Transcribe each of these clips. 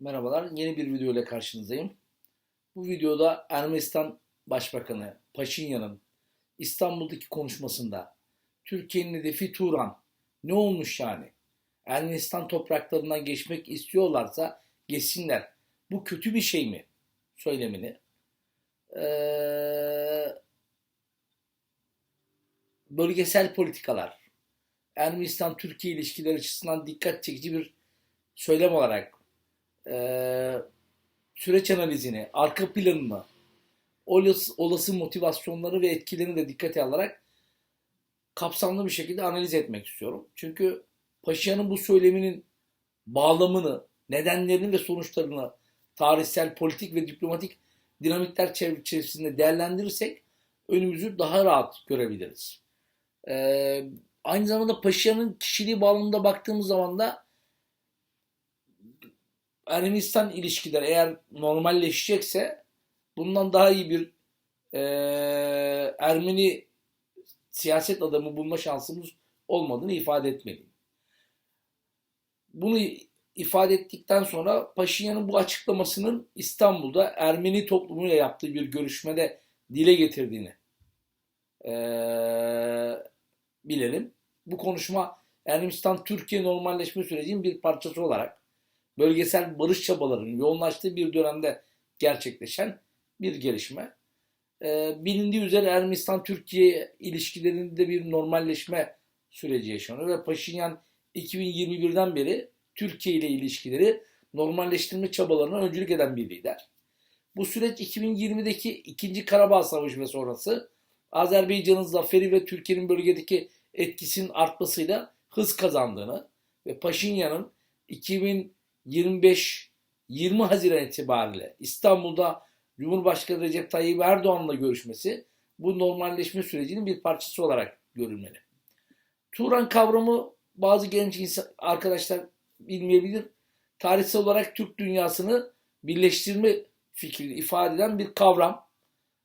Merhabalar, yeni bir video ile karşınızdayım. Bu videoda Ermenistan Başbakanı Paşinyan'ın İstanbul'daki konuşmasında Türkiye'nin hedefi Turan, ne olmuş yani? Ermenistan topraklarından geçmek istiyorlarsa geçsinler. Bu kötü bir şey mi? Söylemini. Ee, bölgesel politikalar, Ermenistan-Türkiye ilişkileri açısından dikkat çekici bir söylem olarak e, süreç analizini, arka planını, olası, olası motivasyonları ve etkilerini de dikkate alarak kapsamlı bir şekilde analiz etmek istiyorum. Çünkü Paşa'nın bu söyleminin bağlamını, nedenlerini ve sonuçlarını tarihsel, politik ve diplomatik dinamikler çevresinde değerlendirirsek önümüzü daha rahat görebiliriz. Ee, aynı zamanda Paşa'nın kişiliği bağlamında baktığımız zaman da Ermenistan ilişkileri eğer normalleşecekse bundan daha iyi bir e, Ermeni siyaset adamı bulma şansımız olmadığını ifade etmeliyim. Bunu ifade ettikten sonra Paşinyan'ın bu açıklamasının İstanbul'da Ermeni toplumuyla yaptığı bir görüşmede dile getirdiğini e, bilelim. Bu konuşma Ermenistan-Türkiye normalleşme sürecinin bir parçası olarak bölgesel barış çabalarının yoğunlaştığı bir dönemde gerçekleşen bir gelişme. Ee, bilindiği üzere Ermenistan-Türkiye ilişkilerinde bir normalleşme süreci yaşanıyor ve Paşinyan 2021'den beri Türkiye ile ilişkileri normalleştirme çabalarına öncülük eden bir lider. Bu süreç 2020'deki 2. Karabağ Savaşı ve sonrası Azerbaycan'ın zaferi ve Türkiye'nin bölgedeki etkisinin artmasıyla hız kazandığını ve Paşinyan'ın 2000 25 20 Haziran itibariyle İstanbul'da Cumhurbaşkanı Recep Tayyip Erdoğan'la görüşmesi bu normalleşme sürecinin bir parçası olarak görülmeli. Turan kavramı bazı genç insan, arkadaşlar bilmeyebilir. Tarihsel olarak Türk dünyasını birleştirme fikrini ifade eden bir kavram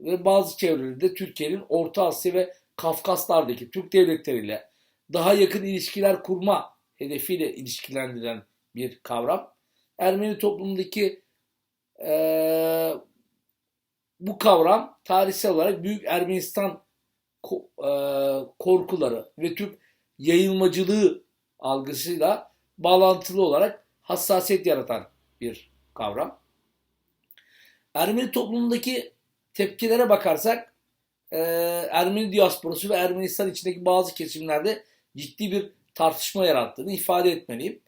ve bazı çevrelerde Türkiye'nin Orta Asya ve Kafkaslardaki Türk devletleriyle daha yakın ilişkiler kurma hedefiyle ilişkilendirilen bir kavram. Ermeni toplumundaki e, bu kavram tarihsel olarak Büyük Ermenistan e, korkuları ve Türk yayılmacılığı algısıyla bağlantılı olarak hassasiyet yaratan bir kavram. Ermeni toplumundaki tepkilere bakarsak e, Ermeni diasporası ve Ermenistan içindeki bazı kesimlerde ciddi bir tartışma yarattığını ifade etmeliyim.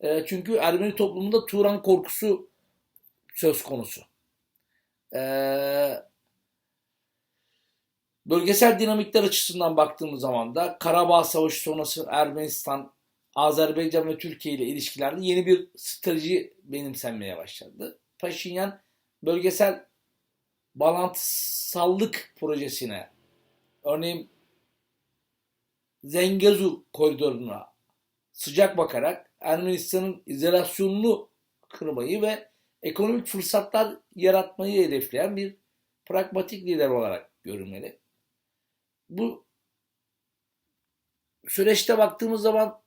E, çünkü Ermeni toplumunda Turan korkusu söz konusu. E, bölgesel dinamikler açısından baktığımız zaman da Karabağ Savaşı sonrası Ermenistan, Azerbaycan ve Türkiye ile ilişkilerde yeni bir strateji benimsenmeye başladı. Paşinyan bölgesel bağlantısallık projesine örneğin Zengezur koridoruna sıcak bakarak Ermenistan'ın izolasyonunu kırmayı ve ekonomik fırsatlar yaratmayı hedefleyen bir pragmatik lider olarak görülmeli. Bu süreçte baktığımız zaman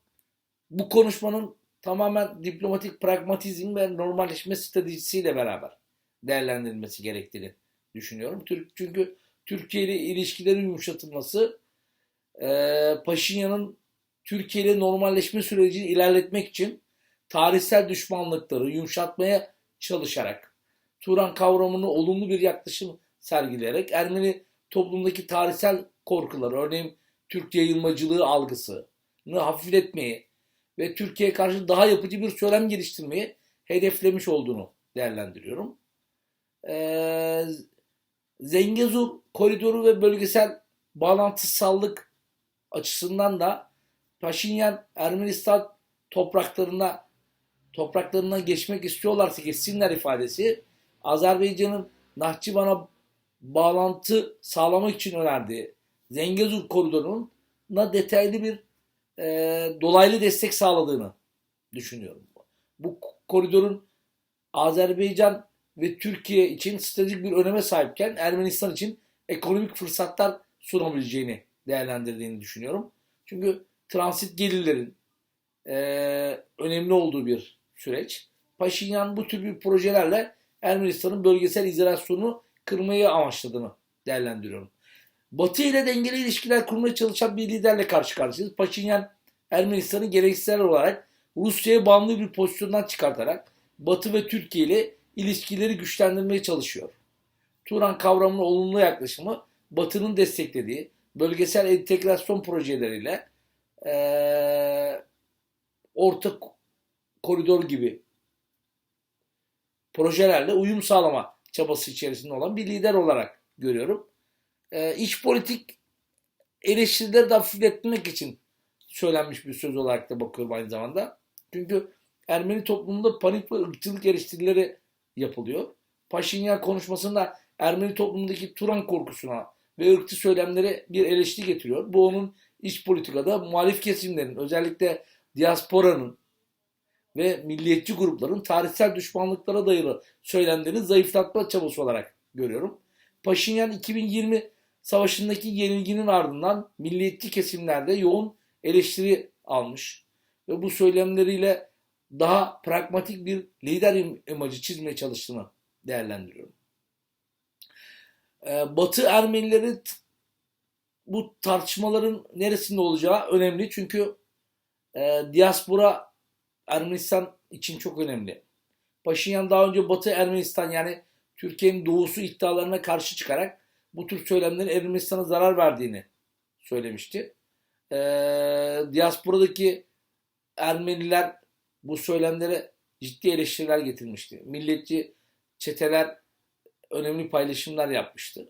bu konuşmanın tamamen diplomatik pragmatizm ve normalleşme stratejisiyle beraber değerlendirilmesi gerektiğini düşünüyorum. Çünkü Türkiye ile ilişkilerin yumuşatılması Paşinyan'ın Türkiye normalleşme sürecini ilerletmek için tarihsel düşmanlıkları yumuşatmaya çalışarak, Turan kavramını olumlu bir yaklaşım sergileyerek Ermeni toplumdaki tarihsel korkuları, örneğin Türk yayılmacılığı algısını hafifletmeyi ve Türkiye'ye karşı daha yapıcı bir söylem geliştirmeyi hedeflemiş olduğunu değerlendiriyorum. Ee, Zengezur koridoru ve bölgesel bağlantısallık açısından da Paşinyan Ermenistan topraklarına topraklarından geçmek istiyorlarsa geçsinler ifadesi Azerbaycan'ın Nahçıvan'a bağlantı sağlamak için önerdiği Zengezur koridoruna detaylı bir e, dolaylı destek sağladığını düşünüyorum. Bu koridorun Azerbaycan ve Türkiye için stratejik bir öneme sahipken Ermenistan için ekonomik fırsatlar sunabileceğini değerlendirdiğini düşünüyorum. Çünkü transit gelirlerin e, önemli olduğu bir süreç. Paşinyan bu tür bir projelerle Ermenistan'ın bölgesel izolasyonunu kırmayı amaçladığını değerlendiriyorum. Batı ile dengeli ilişkiler kurmaya çalışan bir liderle karşı karşıyayız. Paşinyan Ermenistan'ı gereksel olarak Rusya'ya bağımlı bir pozisyondan çıkartarak Batı ve Türkiye ile ilişkileri güçlendirmeye çalışıyor. Turan kavramına olumlu yaklaşımı Batı'nın desteklediği bölgesel entegrasyon projeleriyle ee, orta koridor gibi projelerle uyum sağlama çabası içerisinde olan bir lider olarak görüyorum. Ee, iç politik eleştirileri de hafifletmek için söylenmiş bir söz olarak da bakıyorum aynı zamanda. Çünkü Ermeni toplumunda panik ve ırkçılık eleştirileri yapılıyor. Paşinyan konuşmasında Ermeni toplumundaki Turan korkusuna ve ırkçı söylemlere bir eleştiri getiriyor. Bu onun iç politikada muhalif kesimlerin özellikle diasporanın ve milliyetçi grupların tarihsel düşmanlıklara dayalı söylemlerini zayıflatma çabası olarak görüyorum. Paşinyan 2020 savaşındaki yenilginin ardından milliyetçi kesimlerde yoğun eleştiri almış ve bu söylemleriyle daha pragmatik bir lider imajı çizmeye çalıştığını değerlendiriyorum. Ee, Batı Ermenileri bu tartışmaların neresinde olacağı önemli. Çünkü e, diaspora Ermenistan için çok önemli. Paşinyan daha önce Batı Ermenistan yani Türkiye'nin doğusu iddialarına karşı çıkarak bu tür söylemlerin Ermenistan'a zarar verdiğini söylemişti. E, diasporadaki Ermeniler bu söylemlere ciddi eleştiriler getirmişti. Milletçi çeteler önemli paylaşımlar yapmıştı.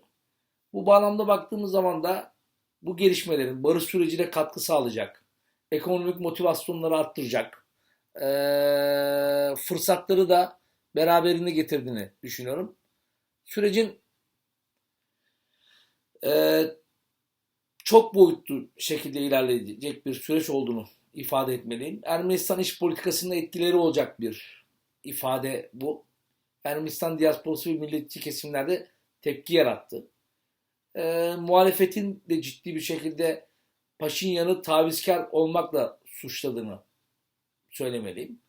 Bu bağlamda baktığımız zaman da bu gelişmelerin barış sürecine katkı sağlayacak, ekonomik motivasyonları arttıracak, e, fırsatları da beraberinde getirdiğini düşünüyorum. Sürecin e, çok boyutlu şekilde ilerleyecek bir süreç olduğunu ifade etmeliyim. Ermenistan iç politikasında etkileri olacak bir ifade bu. Ermenistan diasporası ve milletçi kesimlerde tepki yarattı. E, muhalefetin de ciddi bir şekilde Paşinyan'ı tavizkar olmakla suçladığını söylemeliyim.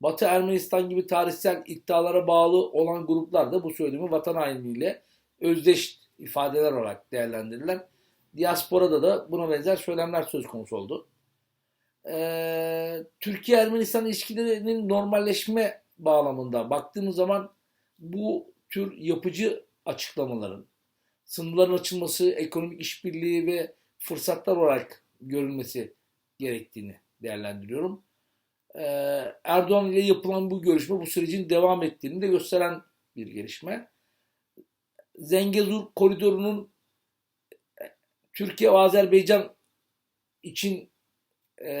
Batı Ermenistan gibi tarihsel iddialara bağlı olan gruplar da bu söylemi vatan hainliğiyle özdeş ifadeler olarak değerlendirilen diasporada da buna benzer söylemler söz konusu oldu. Ee, Türkiye-Ermenistan ilişkilerinin normalleşme bağlamında baktığımız zaman bu tür yapıcı açıklamaların sınırların açılması, ekonomik işbirliği ve fırsatlar olarak görülmesi gerektiğini değerlendiriyorum. Ee, Erdoğan ile yapılan bu görüşme bu sürecin devam ettiğini de gösteren bir gelişme. Zengezur koridorunun Türkiye ve Azerbaycan için e,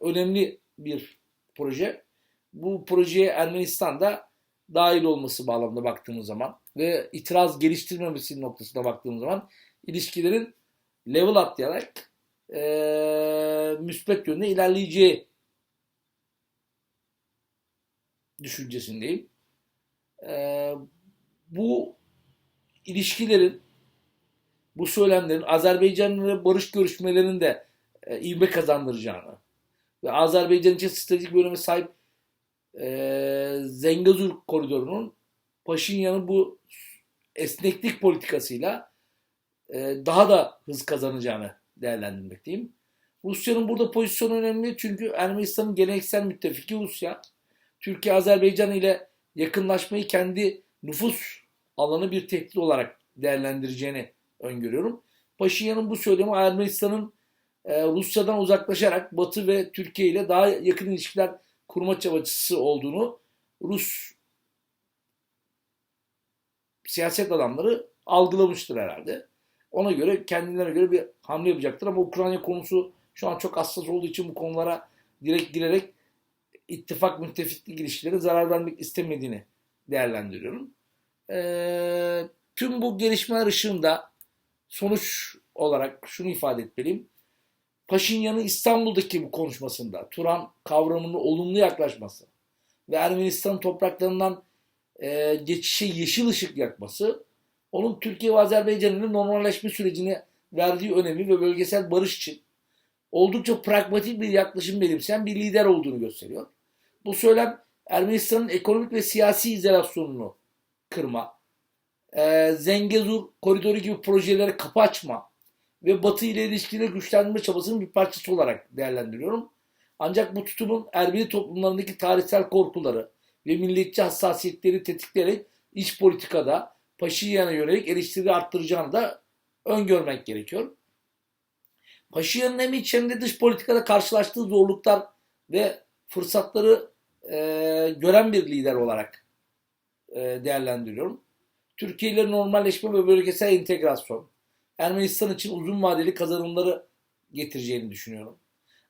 önemli bir proje. Bu projeye Ermenistan'da dahil olması bağlamında baktığımız zaman ve itiraz geliştirmemesi noktasına baktığımız zaman ilişkilerin level atlayarak e, müspet yönde ilerleyeceği düşüncesindeyim. E, bu ilişkilerin bu söylemlerin Azerbaycan'la barış görüşmelerinin de e, ivme kazandıracağını ve Azerbaycan için stratejik bir sahip e, Zengezur koridorunun Paşinyan'ın bu esneklik politikasıyla e, daha da hız kazanacağını değerlendirmekteyim. Rusya'nın burada pozisyonu önemli çünkü Ermenistan'ın geleneksel müttefiki Rusya. Türkiye Azerbaycan ile yakınlaşmayı kendi nüfus alanı bir tehdit olarak değerlendireceğini öngörüyorum. Paşinyan'ın bu söylemi Ermenistan'ın e, Rusya'dan uzaklaşarak Batı ve Türkiye ile daha yakın ilişkiler kurma çabası olduğunu Rus siyaset adamları algılamıştır herhalde. Ona göre kendilerine göre bir hamle yapacaktır ama Ukrayna konusu şu an çok hassas olduğu için bu konulara direkt girerek ittifak müttefiklik ilişkileri zarar vermek istemediğini değerlendiriyorum. Ee, tüm bu gelişmeler ışığında sonuç olarak şunu ifade etmeliyim. Paşinyan'ın İstanbul'daki bu konuşmasında Turan kavramının olumlu yaklaşması ve Ermenistan topraklarından e, geçişe yeşil ışık yakması onun Türkiye ve Azerbaycan'ın normalleşme sürecine verdiği önemi ve bölgesel barış için oldukça pragmatik bir yaklaşım benimseyen bir lider olduğunu gösteriyor. Bu söylem Ermenistan'ın ekonomik ve siyasi izolasyonunu kırma, e, Zengezur koridoru gibi projelere kapı açma ve Batı ile ilişkileri güçlendirme çabasının bir parçası olarak değerlendiriyorum. Ancak bu tutumun Ermeni toplumlarındaki tarihsel korkuları ve milliyetçi hassasiyetleri tetikleyerek iç politikada Paşinyan'a yönelik eleştiri arttıracağını da öngörmek gerekiyor. Paşinyan'ın hem iç hem de dış politikada karşılaştığı zorluklar ve fırsatları e, gören bir lider olarak e, değerlendiriyorum. Türkiye ile normalleşme ve bölgesel entegrasyon Ermenistan için uzun vadeli kazanımları getireceğini düşünüyorum.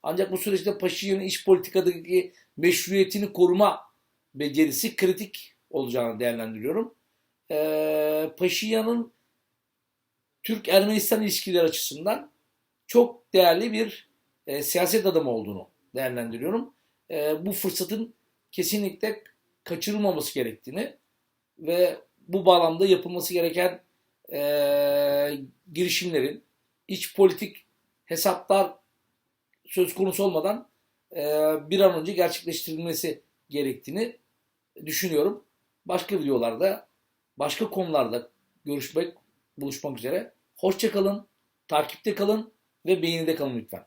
Ancak bu süreçte Paşinyan'ın iç politikadaki meşruiyetini koruma becerisi kritik olacağını değerlendiriyorum. Ee, Paşinyan'ın Türk-Ermenistan ilişkileri açısından çok değerli bir e, siyaset adamı olduğunu değerlendiriyorum. E, bu fırsatın kesinlikle kaçırılmaması gerektiğini ve bu bağlamda yapılması gereken e, girişimlerin iç politik hesaplar söz konusu olmadan e, bir an önce gerçekleştirilmesi gerektiğini düşünüyorum. Başka videolarda, başka konularda görüşmek, buluşmak üzere. Hoşçakalın, takipte kalın ve beğenide kalın lütfen.